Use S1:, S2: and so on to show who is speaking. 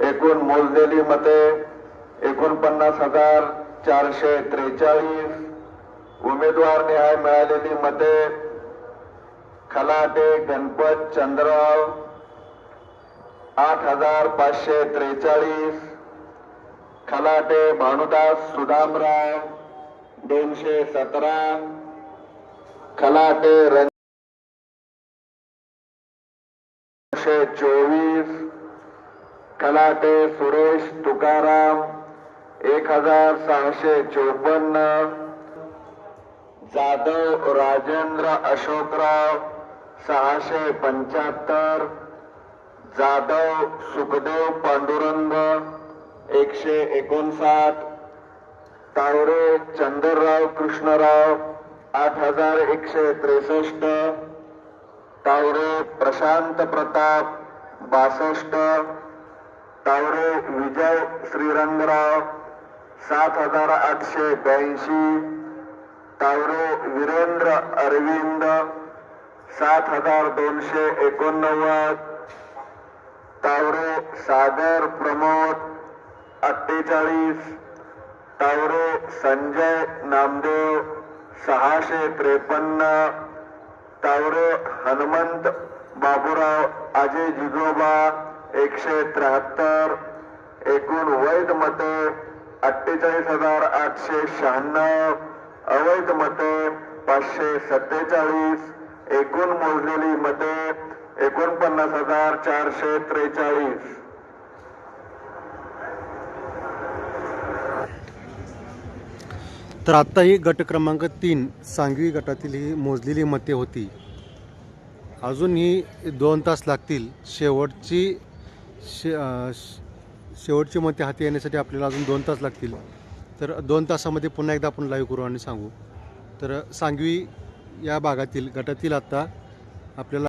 S1: एकूण मोजलेली मते एकोणपन्नास हजार चारशे त्रेचाळीस. उमेदवार निहाय मिळालेली मते खलाटे गणपत चंद्रराव. आठ हजार पाचशे त्रेचाळीस. खलाटे भानुदास सुदामराव दोनशे सतरा. खलाटे रणशे चोवीस. कलाटे सुरेश तुकाराम एक हजार सहाशे चोपन्न. जाधव राजेंद्र अशोकराव सहाशे पंच्याहत्तर. जाधव सुखदेव पांडुरंग एकशे एकोणसाठ. तावरे चंदरराव कृष्णराव आठ हजार एकशे त्रेसष्ट. तावरे प्रशांत प्रताप बासष्ट. तावरे विजय श्रीरंगराव सात हजार आठशे ब्याऐंशी. तावरे वीरेंद्र अरविंद सात हजार दोनशे एकोणनव्वद. तावरे सागर प्रमोद अठ्ठेचाळीस. तावरे संजय नामदेव सहाशे त्रेपन्न. तावरे हनुमंत बाबुराव अजय जिजोबा एकशे त्र्याहत्तर एकूण वैध मते अठ्ठेचाळीस हजार आठशे शहाण्णव अवैध मते पाचशे सत्तेचाळीस एकूण मोजलेली मते एकोणपन्नास हजार चारशे त्रेचाळीस.
S2: तर आत्ता ही गट क्रमांक तीन सांगवी गटातील ही मोजलेली मते होती. अजून ही दोन तास लागतील. शेवटची श- शेवटची मते हाती येण्यासाठी आपल्याला अजून दोन तास लागतील. तर दोन तासामध्ये पुन्हा एकदा आपण लाईव्ह करू आणि सांगू. तर सांगवी या भागातील गटातील आत्ता आपल्याला